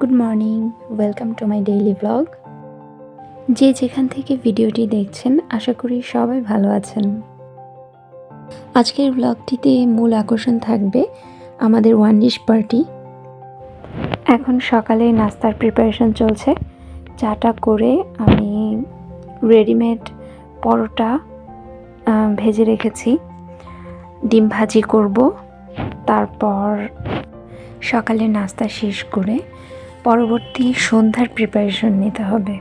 Good morning welcome to my daily vlog যে যেখান থেকে ভিডিওটি দেখছেন, আশা করি সবাই ভালো আছেন। আজকের ব্লগটিতে মূল আকর্ষণ থাকবে আমাদের ওয়ান ডিশ পার্টি এখন সকালে নাস্তার প্রিপারেশন চলছে। চাটা করে আমি রেডিমেড পরোটা ভেজে রেখেছি। ডিম ভাজি করব। তারপর সকালে নাস্তা শেষ করে পরবর্তী সন্ধ্যার প্রিপারেশন নিতে হবে।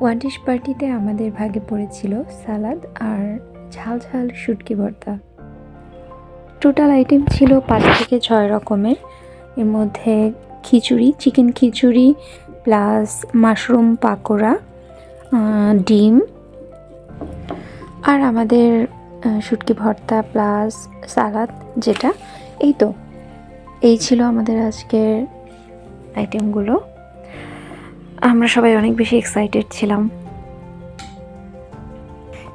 ওয়ান ডিশ পার্টিতে আমাদের ভাগে পড়েছিল সালাদ আর ঝাল ঝাল শুটকি ভর্তা। টোটাল আইটেম ছিল পাঁচ থেকে ছয় রকমের। এর মধ্যে khichuri chicken khichuri plus mushroom pakora ডিম আর আমাদের শুটকি ভর্তা প্লাস সালাদ যেটা। এই তো। এই ছিল আমাদের আজকের আইটেমগুলো আমরা সবাই অনেক বেশি এক্সাইটেড ছিলাম।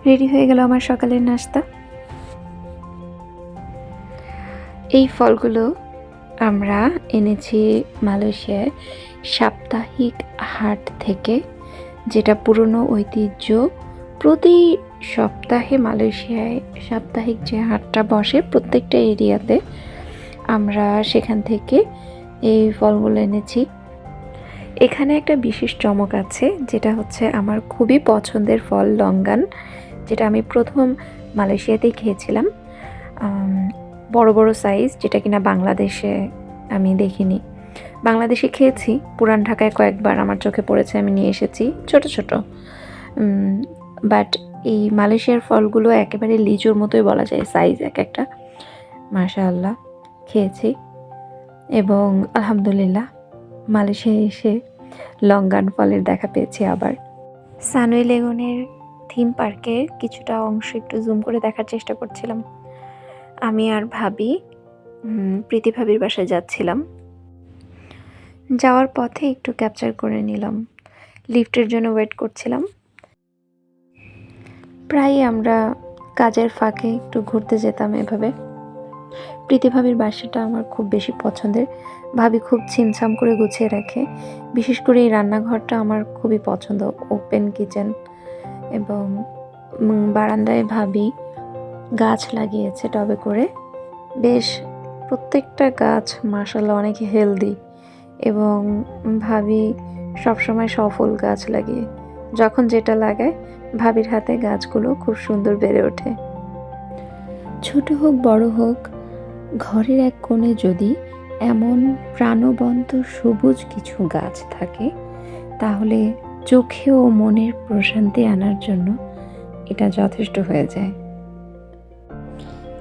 রেডি হয়ে গেল আমার সকালের নাস্তা। এই ফলগুলো আমরা এনেছি মালয়েশিয়ায় সাপ্তাহিক হাট থেকে, যেটা পুরনো ঐতিহ্য। প্রতি সপ্তাহে মালয়েশিয়ায় সাপ্তাহিক যে হাটটা বসে প্রত্যেকটা এরিয়াতে আমরা সেখান থেকে এই ফলগুলো এনেছি। এখানে একটা বিশেষ চমক আছে, যেটা হচ্ছে আমার খুবই পছন্দের ফল লঙ্গান যেটা আমি প্রথম মালয়েশিয়াতেই খেয়েছিলাম। বড় বড় সাইজ যেটা কিনা বাংলাদেশে আমি দেখিনি। বাংলাদেশে খেয়েছি, পুরান ঢাকায় কয়েকবার আমার চোখে পড়েছে, আমি নিয়ে এসেছি, ছোট ছোট। বাট এই মালয়েশিয়ার ফলগুলো একেবারে লিচুর মতোই বলা যায় সাইজ এক একটা। মাশাআল্লাহ। খেয়েছি। এবং আলহামদুলিল্লাহ মালয়েশিয়ায় এসে লঙ্গান ফলের দেখা পেয়েছি আবার। সানুই লেগুনের থিম পার্কের কিছুটা অংশ একটু জুম করে দেখার চেষ্টা করছিলাম। আমি আর ভাবি প্রীতি ভাবির বাসায় যাচ্ছিলাম। যাওয়ার পথে একটু ক্যাপচার করে নিলাম। লিফটের জন্য ওয়েট করছিলাম। প্রায়ই আমরা কাজের ফাঁকে একটু ঘুরতে যেতাম এভাবে। প্রীতি ভাবির বাসাটা আমার খুব বেশি পছন্দের। ভাবি খুব ছিমছাম করে গুছিয়ে রাখে। বিশেষ করে এই রান্নাঘরটা আমার খুবই পছন্দ ওপেন কিচেন এবং বারান্দায় ভাবি গাছ লাগিয়েছে টবে করে। বেশ, প্রত্যেকটা গাছ মাসাল্লাহ অনেক হেলদি এবং ভাবি সবসময় সফল গাছ লাগিয়ে, যখন যেটা লাগায় ভাবির হাতে গাছগুলো খুব সুন্দর বেড়ে ওঠে। ছোট হোক, বড় হোক ঘরের এক কোণে যদি এমন প্রাণবন্ত সবুজ কিছু গাছ থাকে, তাহলে চোখে ও মনের প্রশান্তি আনার জন্য এটা যথেষ্ট হয়ে যায়।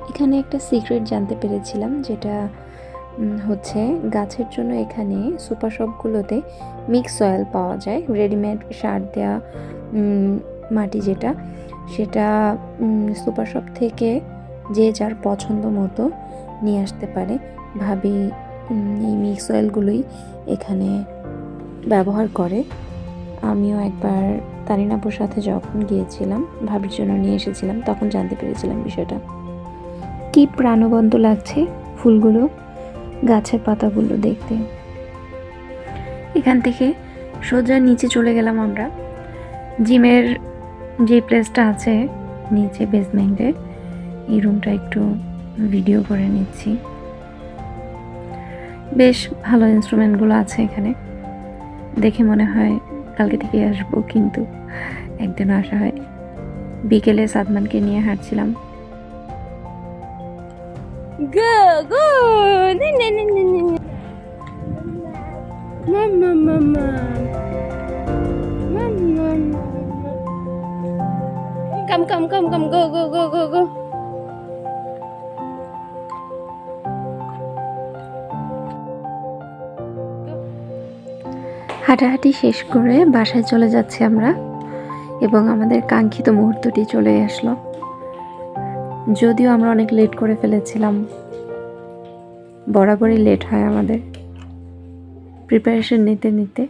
এখানে একটা সিক্রেট জানতে পেরেছিলাম, যেটা হচ্ছে গাছের জন্য এখানে সুপার শপগুলোতে মিক্স সয়েল পাওয়া যায়, রেডিমেড সার দেওয়া মাটি যেটা, সেটা সুপার শপ থেকে যে যার পছন্দ মতো নিয়ে আসতে পারে। ভাবি এই মিক্স অয়েলগুলোই এখানে ব্যবহার করে। আমিও একবার তারিনাপুর সাথে যখন গিয়েছিলাম, ভাবির জন্য নিয়ে এসেছিলাম, তখন জানতে পেরেছিলাম বিষয়টা। কি প্রাণবন্ত লাগছে ফুলগুলো, গাছের পাতাগুলো দেখতে। এখান থেকে সোজা নিচে চলে গেলাম আমরা। জিমের যে প্লেসটা আছে, নিচে বেসমেন্টে এই রুমটা একটু ভিডিও করে নিচ্ছি। বেশ ভালো ইনস্ট্রুমেন্টগুলো আছে এখানে। দেখে মনে হয় কালকে থেকে আসব কিন্তু একদিনও আসা হয়। বিকেলে সাদমানকে নিয়ে হাঁটছিলাম। Go, go. Ne, ne, গো গো গো ne. Mama, হাঁটাহাঁটি শেষ করে বাসায় চলে যাচ্ছি আমরা এবং আমাদের কাঙ্ক্ষিত মুহূর্তটি চলে আসলো। যদিও আমরা অনেক লেট করে ফেলেছিলাম। বরাবরই লেট হয় আমাদের। প্রিপারেশন নিতে নিতে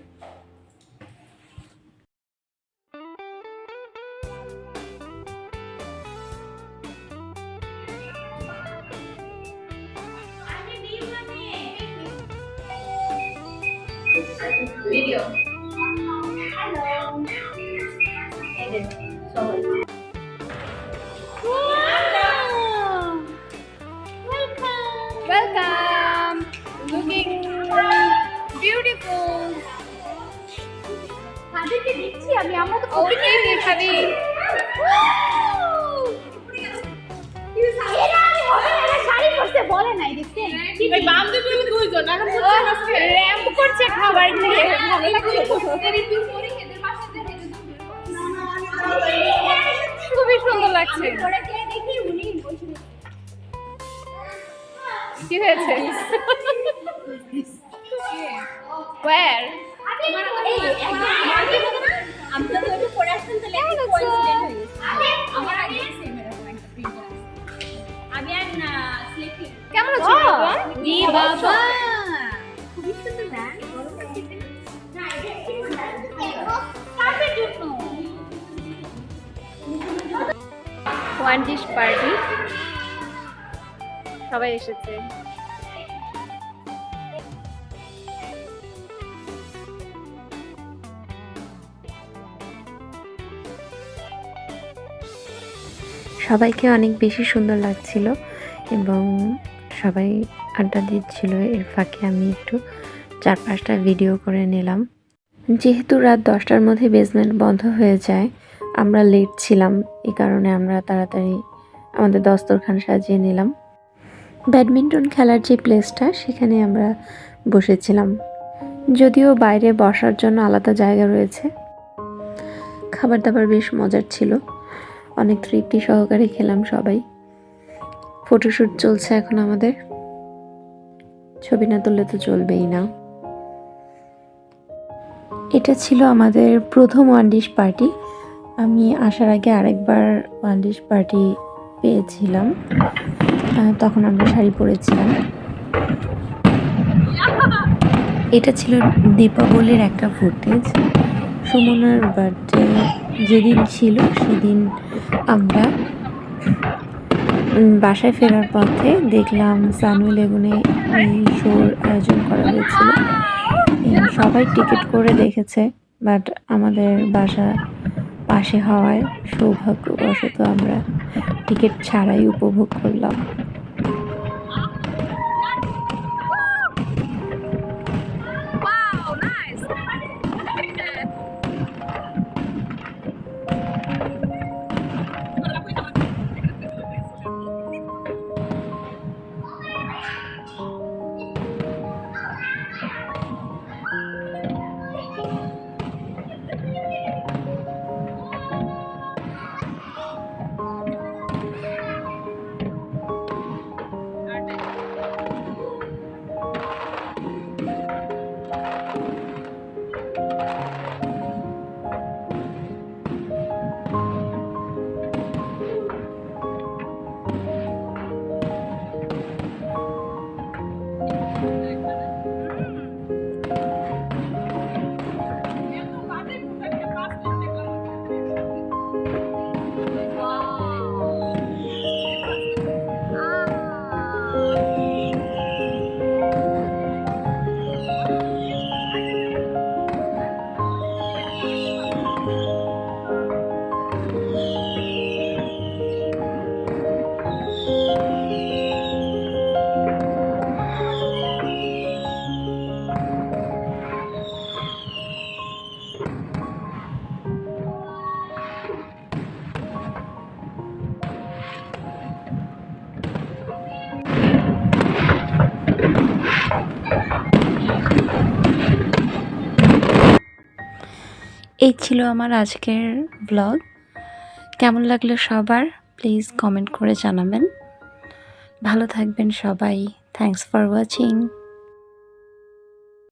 ভিডিও Welcome. Looking beautiful. তাদেরকে দিচ্ছি আমি আমরা তো Okay, খাবি। বলে নাই দেখছেন ওই বান্ধবী দুইজন, এখন হচ্ছে র্যাম্প করছে খাবার নিয়ে। ভালো লাগছে খুবই সুন্দর লাগছে। কে হয়েছে? আগে আমি তো একটু পরে আসতাম তাহলে একটা কোইন্সিডেন্ট গেছে আমার আগে সেম এরকম একটা প্রিন্ট আছে আমি আর স্লিপিং কেমন আছো বাবা ওয়ান পার্টি। সবাই এসেছে। সবাইকে অনেক বেশি সুন্দর লাগছিল এবং সবাই আড্ডা দিচ্ছিল। এর ফাঁকে আমি একটু চার পাঁচটা ভিডিও করে নিলাম। যেহেতু রাত দশটার মধ্যে বেসমেন্ট বন্ধ হয়ে যায় আমরা লেট ছিলাম, এই কারণে আমরা তাড়াতাড়ি আমাদের দস্তরখান সাজিয়ে নিলাম। ব্যাডমিন্টন খেলার যে প্লেসটা সেখানে আমরা বসেছিলাম। যদিও বাইরে বসার জন্য আলাদা জায়গা রয়েছে। খাবার দাবার বেশ মজার ছিল। অনেক তৃপ্তি সহকারে খেলাম সবাই। ফটোশ্যুট চলছে এখন আমাদের। ছবি না তুললে তো চলবেই না। এটা ছিল আমাদের প্রথম ওয়ান ডিশ পার্টি আমি আসার আগে আরেকবার ওয়ান ডিশ পার্টি পেয়েছিলাম। তখন আমরা শাড়ি পরেছিলাম। এটা ছিল দীপাবলির একটা ফুটেজ সুমনার বার্থডে যেদিন ছিল, সেদিন আমরা বাসায় ফেরার পথে দেখলাম সানু লেগুনে এই শোর আয়োজন করা হয়েছিল। সবাই টিকিট করে দেখেছে বাট আমাদের বাসা পাশে হওয়ায় সৌভাগ্যবশত আমরা টিকিট ছাড়াই উপভোগ করলাম। এই ছিল আমার আজকের ব্লগ কেমন লাগল সবার? প্লিজ কমেন্ট করে জানাবেন। ভালো থাকবেন সবাই। Thanks for watching